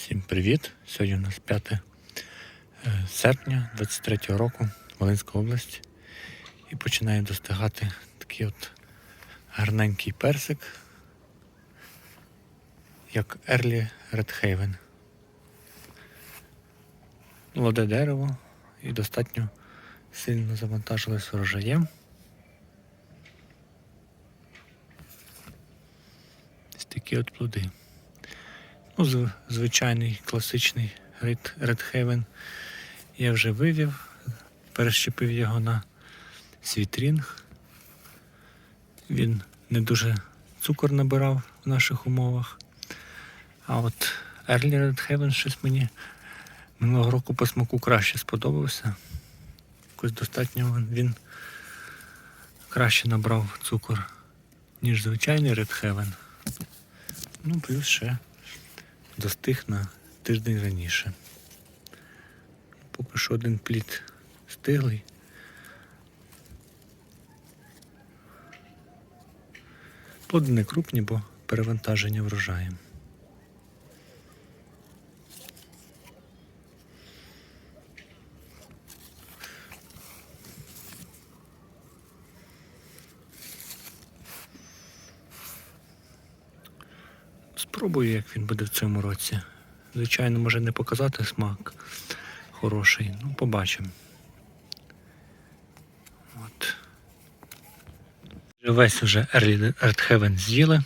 Всім привіт! Сьогодні у нас 5 е, серпня 23 року, Волинська область. І починає достигати такий от гарненький персик, як Red Haven. Молоде дерево і достатньо сильно завантажилось врожаєм. Ось такі от плоди. Ну, звичайний класичний Red, Haven я вже вивів, перещепив його на світрінг. Він не дуже цукор набирав в наших умовах. А от Early Red Haven щось мені минулого року по смаку краще сподобався. Якось достатньо він, краще набрав цукор, ніж звичайний Red Haven. Ну, плюс ще достиг на тиждень раніше. Поки що один плід стиглий. Плоди не крупні, бо перевантаження врожаєм. Спробую, як він буде в цьому році. Звичайно, може не показати смак хороший. Ну, побачимо. Вже Весь Early Heaven з'їли.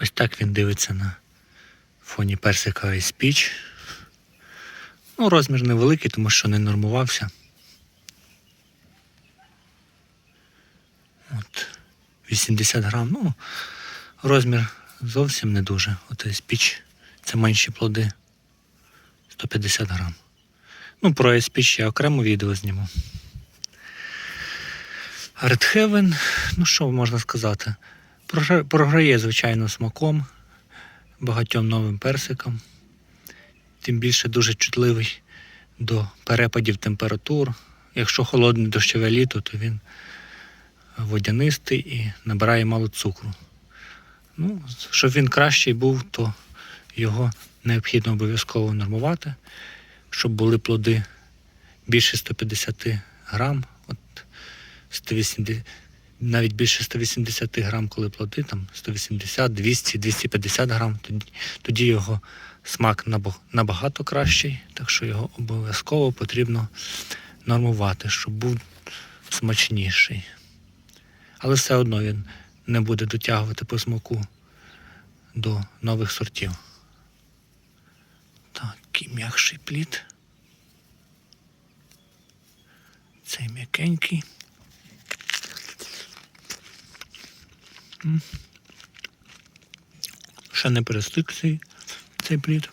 Ось так він дивиться на фоні персика Ice Peach. Ну, розмір невеликий, тому що не нормувався. От. 80 грам. Ну, розмір зовсім не дуже. Ice Peach це менші плоди. 150 грам. Ну, про Peach я окремо відео зніму. Heaven, ну що можна сказати? Програє, звичайно, смаком, багатьом новим персикам. Тим більше дуже чутливий до перепадів температур. Якщо холодне дощове літо, то він водянистий і набирає мало цукру. Ну, щоб він кращий був, то його необхідно обов'язково нормувати, щоб були плоди більше 150 грам, от 180, навіть більше 180 грам, коли плоди, там 180, 200, 250 грам, тоді, тоді його смак набагато кращий, так що його обов'язково потрібно нормувати, щоб був смачніший. Але все одно він не буде дотягувати по смаку до нових сортів. Такий м'якший плід. Цей м'якенький. Ще не перестиг цей, цей плід.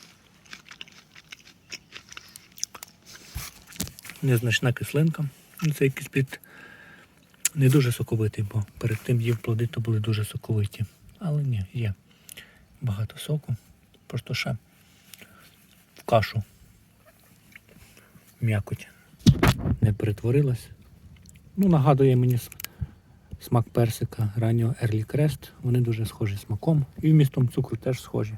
Незначна кислинка. Цей якийсь плід не дуже соковитий, бо перед тим їв плоди, то були дуже соковиті. Але ні, є багато соку. Просто ще в кашу м'якоть не перетворилась. Ну, нагадує мені смак персика раннього Early Crest. Вони дуже схожі смаком і вмістом цукру теж схожі.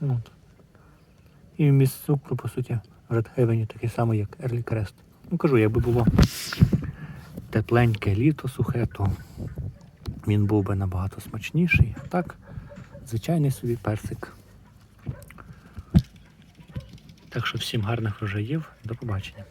От. І вміст цукру, по суті, Heaven такий самий, як Early Crest. Ну кажу, якби було тепленьке літо сухе, то він був би набагато смачніший. А так, звичайний собі персик. Так що всім гарних врожаїв. До побачення.